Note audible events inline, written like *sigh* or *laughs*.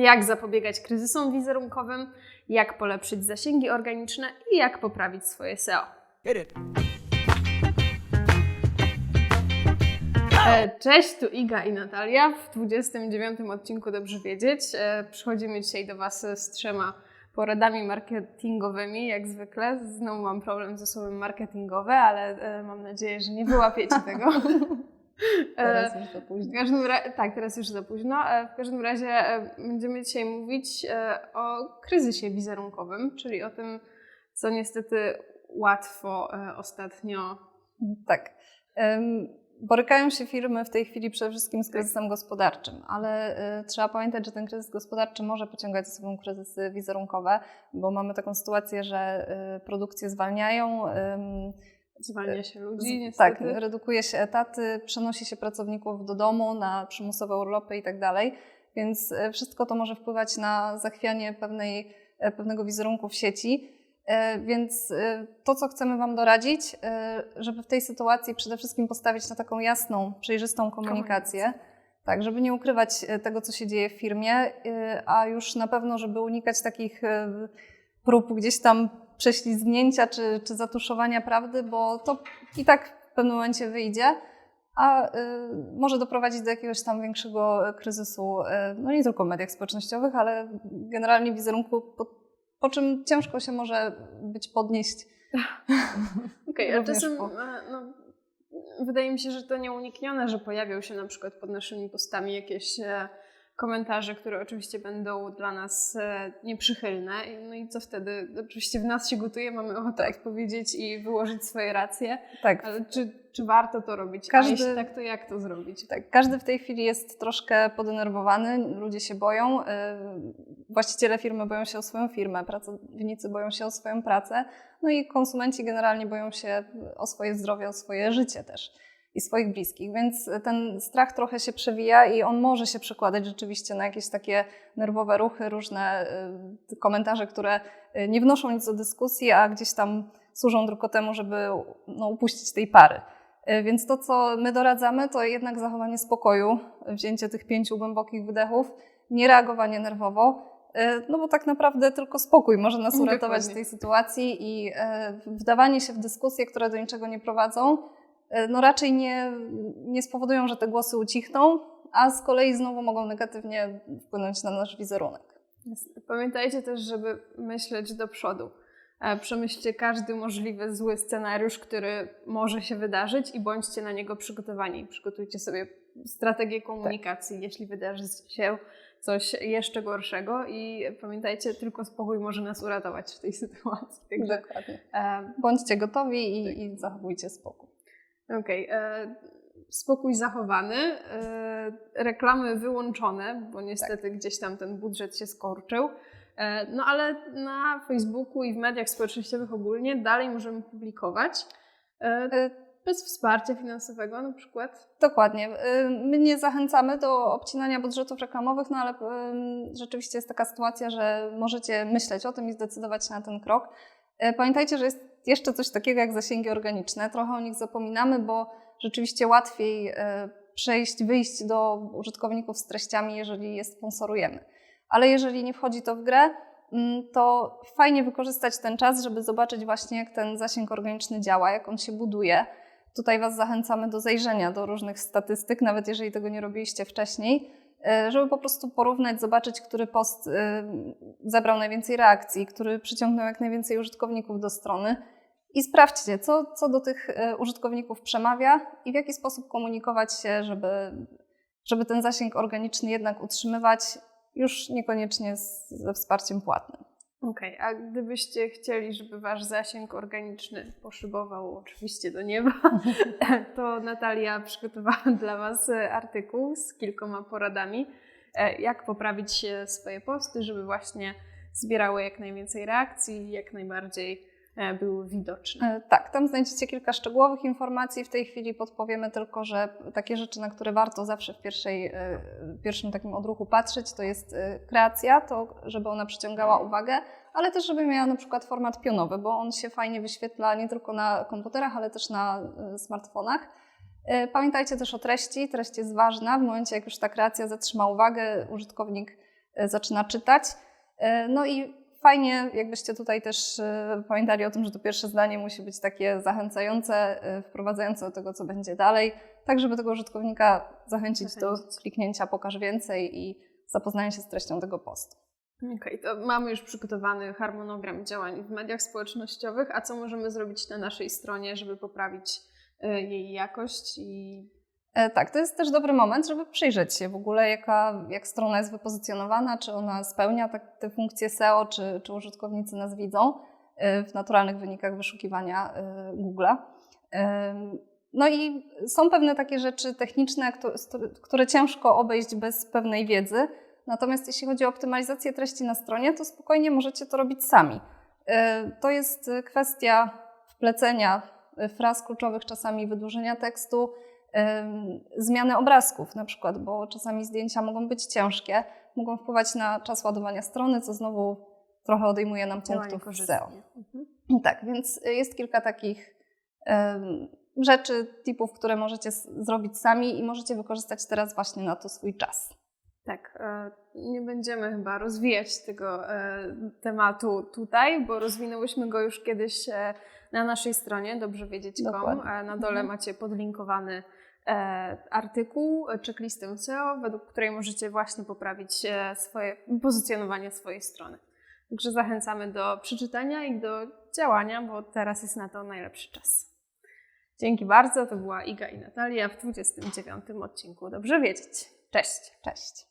jak zapobiegać kryzysom wizerunkowym, jak polepszyć zasięgi organiczne i jak poprawić swoje SEO. E, Cześć, tu Iga i Natalia. W 29 odcinku Dobrze Wiedzieć e, przychodzimy dzisiaj do Was z trzema poradami marketingowymi, jak zwykle. Znowu mam problem ze słowem marketingowe, ale e, mam nadzieję, że nie wyłapiecie tego. *laughs* Teraz E, już za w późno. każdym ra- tak, teraz już za późno. E, W każdym razie e, będziemy dzisiaj mówić o kryzysie wizerunkowym, czyli o tym, co niestety łatwo ostatnio Tak. Borykają się firmy w tej chwili przede wszystkim z kryzysem gospodarczym, ale trzeba pamiętać, że ten kryzys gospodarczy może pociągać za sobą kryzysy wizerunkowe, bo mamy taką sytuację, że produkcje zwalniają, zwalnia się ludzi. z- tak, niestety. redukuje się etaty, przenosi się pracowników do domu na przymusowe urlopy i tak dalej, więc y, wszystko to może wpływać na zachwianie pewnej, e, pewnego wizerunku w sieci. E, Więc e, to, co chcemy Wam doradzić, e, żeby w tej sytuacji przede wszystkim postawić na taką jasną, przejrzystą komunikację, tak, żeby nie ukrywać e, tego, co się dzieje w firmie, e, a już na pewno, żeby unikać takich e, prób gdzieś tam prześlizgnięcia czy, czy zatuszowania prawdy, bo to i tak w pewnym momencie wyjdzie, a e, może doprowadzić do jakiegoś tam większego kryzysu, e, no nie tylko w mediach społecznościowych, ale generalnie wizerunku, po, po czym ciężko się może być podnieść. *laughs* Okej, a również czasem po- e, no, wydaje mi się, że to nieuniknione, że pojawią się na przykład pod naszymi postami jakieś e, komentarze, które oczywiście będą dla nas e, nieprzychylne. No i co wtedy? Oczywiście w nas się gotuje, mamy ochotę odpowiedzieć i wyłożyć swoje racje, Tak, ale czy, czy warto to robić? Każdy- A jeśli tak, to jak to zrobić? Tak, każdy w tej chwili jest troszkę podenerwowany, ludzie się boją, yy, właściciele firmy boją się o swoją firmę, pracownicy boją się o swoją pracę, no i konsumenci generalnie boją się o swoje zdrowie, o swoje życie też i swoich bliskich, więc ten strach trochę się przewija i on może się przekładać rzeczywiście na jakieś takie nerwowe ruchy, różne yy, komentarze, które yy, nie wnoszą nic do dyskusji, a gdzieś tam służą tylko temu, żeby no, upuścić tej pary. E, Więc to, co my doradzamy, to jednak zachowanie spokoju, wzięcie tych pięciu głębokich wydechów, nie reagowanie nerwowo, no bo tak naprawdę tylko spokój może nas uratować Dokładnie. w tej sytuacji i wdawanie się w dyskusje, które do niczego nie prowadzą, no raczej nie, nie spowodują, że te głosy ucichną, a z kolei znowu mogą negatywnie wpłynąć na nasz wizerunek. Pamiętajcie też, żeby myśleć do przodu. E, Przemyślcie każdy możliwy zły scenariusz, który może się wydarzyć i bądźcie na niego przygotowani. Przygotujcie sobie strategię komunikacji, jeśli wydarzy się coś jeszcze gorszego i pamiętajcie, tylko spokój może nas uratować w tej sytuacji. Także, Dokładnie. e, Bądźcie gotowi i, i zachowujcie spokój. Okej. e, Spokój zachowany, e, reklamy wyłączone, bo niestety gdzieś tam ten budżet się skorczył. E, No ale na Facebooku i w mediach społecznościowych ogólnie dalej możemy publikować. Bez wsparcia finansowego na przykład. Dokładnie. My nie zachęcamy do obcinania budżetów reklamowych, no ale rzeczywiście jest taka sytuacja, że możecie myśleć o tym i zdecydować na ten krok. Pamiętajcie, że jest jeszcze coś takiego jak zasięgi organiczne. Trochę o nich zapominamy, bo rzeczywiście łatwiej y, przejść, wyjść do użytkowników z treściami, jeżeli je sponsorujemy. Ale jeżeli nie wchodzi to w grę, mm, to fajnie wykorzystać ten czas, żeby zobaczyć właśnie, jak ten zasięg organiczny działa, jak on się buduje. Tutaj Was zachęcamy do zajrzenia do różnych statystyk, nawet jeżeli tego nie robiliście wcześniej, e, żeby po prostu porównać, zobaczyć, który post e, zebrał najwięcej reakcji, który przyciągnął jak najwięcej użytkowników do strony. I sprawdźcie, co, co do tych e, użytkowników przemawia i w jaki sposób komunikować się, żeby, żeby ten zasięg organiczny jednak utrzymywać, już niekoniecznie z, ze wsparciem płatnym. Okej, a gdybyście chcieli, żeby wasz zasięg organiczny poszybował oczywiście do nieba, *laughs* to Natalia przygotowała *laughs* dla was e, artykuł z kilkoma poradami, e, jak poprawić swoje posty, żeby właśnie zbierały jak najwięcej reakcji jak najbardziej e, były widoczne. E, Tak, tam znajdziecie kilka szczegółowych informacji. W tej chwili podpowiemy tylko, że takie rzeczy, na które warto zawsze w pierwszej, e, pierwszym takim odruchu patrzeć, to jest kreacja, to żeby ona przyciągała uwagę, ale też żeby miała na przykład format pionowy, bo on się fajnie wyświetla nie tylko na komputerach, ale też na smartfonach. Pamiętajcie też o treści. Treść jest ważna. W momencie, jak już ta kreacja zatrzyma uwagę, użytkownik zaczyna czytać. No i fajnie, jakbyście tutaj też e, pamiętali o tym, że to pierwsze zdanie musi być takie zachęcające, e, wprowadzające do tego, co będzie dalej, tak żeby tego użytkownika zachęcić, do Zachęcić. kliknięcia pokaż więcej i zapoznania się z treścią tego postu. Okej, to mamy już przygotowany harmonogram działań w mediach społecznościowych, a co możemy zrobić na naszej stronie, żeby poprawić e, jej jakość i Tak, to jest też dobry moment, żeby przyjrzeć się w ogóle, jaka, jak strona jest wypozycjonowana, czy ona spełnia tak, te funkcje SEO, czy, czy użytkownicy nas widzą e, w naturalnych wynikach wyszukiwania e, Google'a. No i są pewne takie rzeczy techniczne, które ciężko obejść bez pewnej wiedzy. Natomiast jeśli chodzi o optymalizację treści na stronie, to spokojnie możecie to robić sami. E, To jest e, kwestia wplecenia e, fraz kluczowych, czasami wydłużenia tekstu, zmiany obrazków na przykład, bo czasami zdjęcia mogą być ciężkie, mogą wpływać na czas ładowania strony, co znowu trochę odejmuje nam działanie punktów w. SEO. Mhm. Tak, więc jest kilka takich rzeczy, typów, które możecie zrobić sami i możecie wykorzystać teraz właśnie na to swój czas. Tak, e, nie będziemy chyba rozwijać tego e, tematu tutaj, bo rozwinęłyśmy go już kiedyś e, na naszej stronie, dobrze wiedzieć.com. Dokładnie. E, Na dole Mhm. macie podlinkowany e, artykuł, e, checklistę SEO, według której możecie właśnie poprawić e, swoje pozycjonowanie swojej strony. Także zachęcamy do przeczytania i do działania, bo teraz jest na to najlepszy czas. Dzięki bardzo, to była Iga i Natalia w 29 odcinku Dobrze Wiedzieć. Cześć! Cześć!